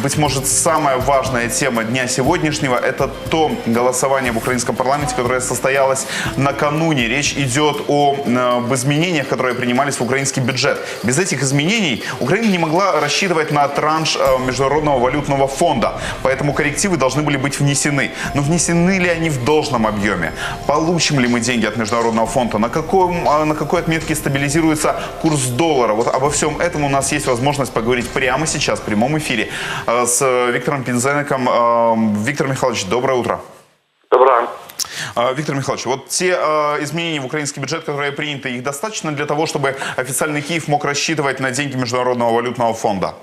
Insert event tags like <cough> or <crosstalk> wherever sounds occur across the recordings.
быть может, самая важная тема дня сегодняшнего – это то голосование в украинском парламенте, которое состоялось накануне. Речь идет о, э, об изменениях, которые принимались в украинский бюджет. Без этих изменений Украина не могла рассчитывать на транш э, Международного валютного фонда, поэтому коррективы должны были быть внесены. Но внесены ли они в должном объеме? Получим ли мы деньги от Международного фонда? На, каком, а, на какой отметке стабилизируется курс доллара? Вот обо всем этом у нас есть возможность поговорить прямо сейчас в прямом эфире э, с Виктором Пинзенеком. Э, Виктор Михайлович, доброе утро. Добра. А, Виктор Михайлович, вот те э, изменения в украинский бюджет, которые приняты, их достаточно для того, чтобы официальный Киев мог рассчитывать на деньги Международного валютного фонда?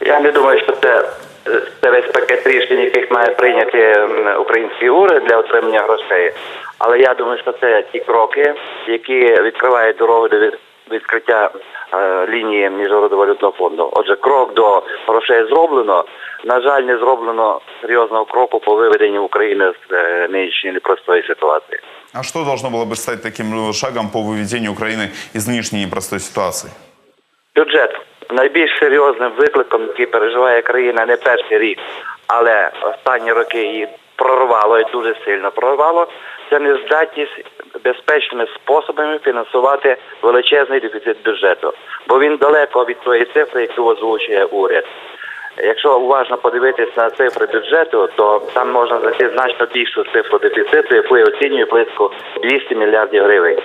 Я не думаю, що це, е, це весь пакет рішень, яких має прийняти м, український уряд для отримання грошей. Але я думаю, що це ті кроки, які відкривають дорогу до від- відкриття е, лінії Міжнародного валютного фонду. Отже, крок до грошей зроблено. На жаль, не зроблено серйозного кроку по виведенню України з е, нинішньої непростої ситуації. А что должно было бы стать таким э, шагом по выведению Украины из нынешней непростой ситуации? Бюджет найбільш серйозним викликом, який переживає країна не перший рік, але останні роки її прорвало і дуже сильно прорвало. Це нездатність безпечними способами фінансувати величезний дефіцит бюджету, бо він далеко від тої цифри, яку озвучує уряд. Якщо уважно подивитись на цифри бюджету, то там можна знайти значно більшу цифру дефіциту, яку я оцінюю близько 200 мільярдів гривень.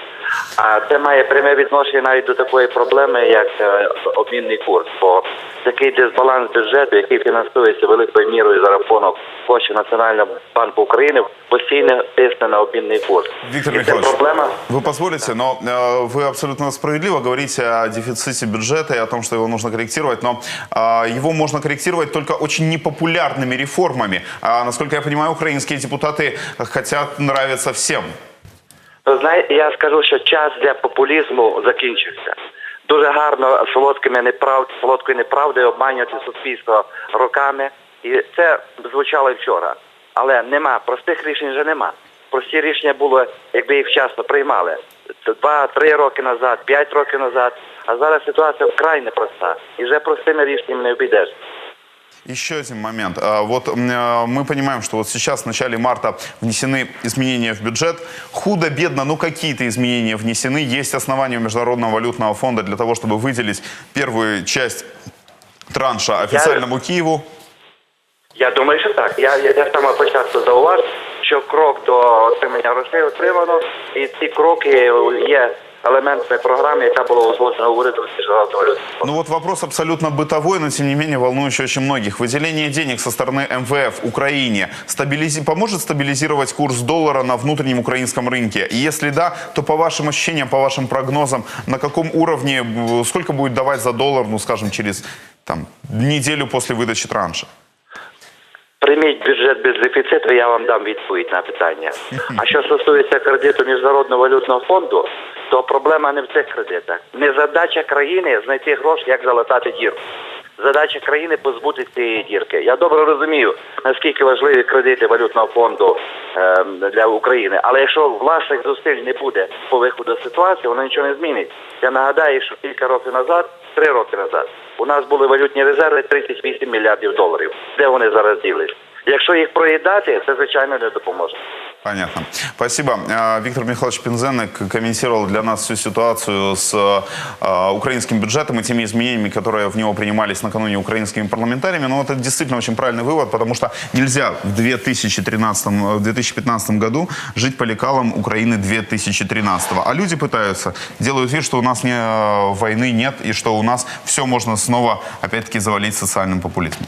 А це має пряме відношення навіть до такої проблеми, як е, обмінний курс. Бо такий дисбаланс бюджету, який фінансується великою мірою за рахунок коштів Національного банку України, постійно тисне на обмінний курс. Виктор І це Михайлович, проблема. вы позволите, но э, вы абсолютно справедливо говорите о дефиците бюджета и о том, что его нужно корректировать, но э, его можно корректировать только очень непопулярными реформами. А, насколько я понимаю, украинские депутаты хотят нравиться всем. Ви знаєте, я скажу, що час для популізму закінчився. Дуже гарно солодкими неправд, солодкою неправдою обманювати суспільство роками. І це звучало вчора. Але нема, простих рішень вже нема. Прості рішення було, якби їх вчасно приймали. Два-три роки назад, п'ять років назад. А зараз ситуація вкрай непроста. І вже простими рішеннями не обійдеш. Еще один момент. А, Вот м, э, мы понимаем, что вот сейчас в начале марта внесены изменения в бюджет. Худо-бедно, ну какие-то изменения внесены. Есть основания у Международного валютного фонда для того, чтобы выделить первую часть транша официальному Киеву. Я думаю, що так. Я, я, я з самого початку зауважив, що крок до отримання грошей отримано, і ці кроки є елементами програми, яка була узгоджена урядом з міжнародного валютного фонду. Ну вот вопрос абсолютно бытовой, но тем не менее волнующий очень многих. Выделение денег со стороны МВФ Украине стабилизи- поможет стабилизировать курс доллара на внутреннем украинском рынке? И если да, то по вашим ощущениям, по вашим прогнозам, на каком уровне, б- сколько будет давать за доллар, ну скажем, через там, неделю после выдачи транша? Прийміть бюджет без дефіциту, я вам дам відповідь на питання. <laughs> А що стосується кредиту Міжнародного валютного фонду, то проблема не в цих кредитах. Не задача країни знайти гроші, як залатати дірку. Задача країни позбутися цієї дірки. Я добре розумію, наскільки важливі кредити валютного фонду ем, для України. Але якщо власних зусиль не буде по виходу ситуації, воно нічого не змінить. Я нагадаю, що кілька років назад, три роки назад, у нас були валютні резерви 38 мільярдів доларів. Де вони зараз ділись? Якщо їх проїдати, це звичайно не допоможе. Понятно. Спасибо. А, Виктор Михайлович Пинзенек комментировал для нас всю ситуацию с а, украинским бюджетом и теми изменениями, которые в него принимались накануне украинскими парламентариями. Но вот это действительно очень правильный вывод, потому что нельзя в 2013, в 2015 году жить по лекалам Украины 2013. А люди пытаются, делают вид, что у нас не, э, войны нет и что у нас все можно снова, опять-таки, завалить социальным популизмом.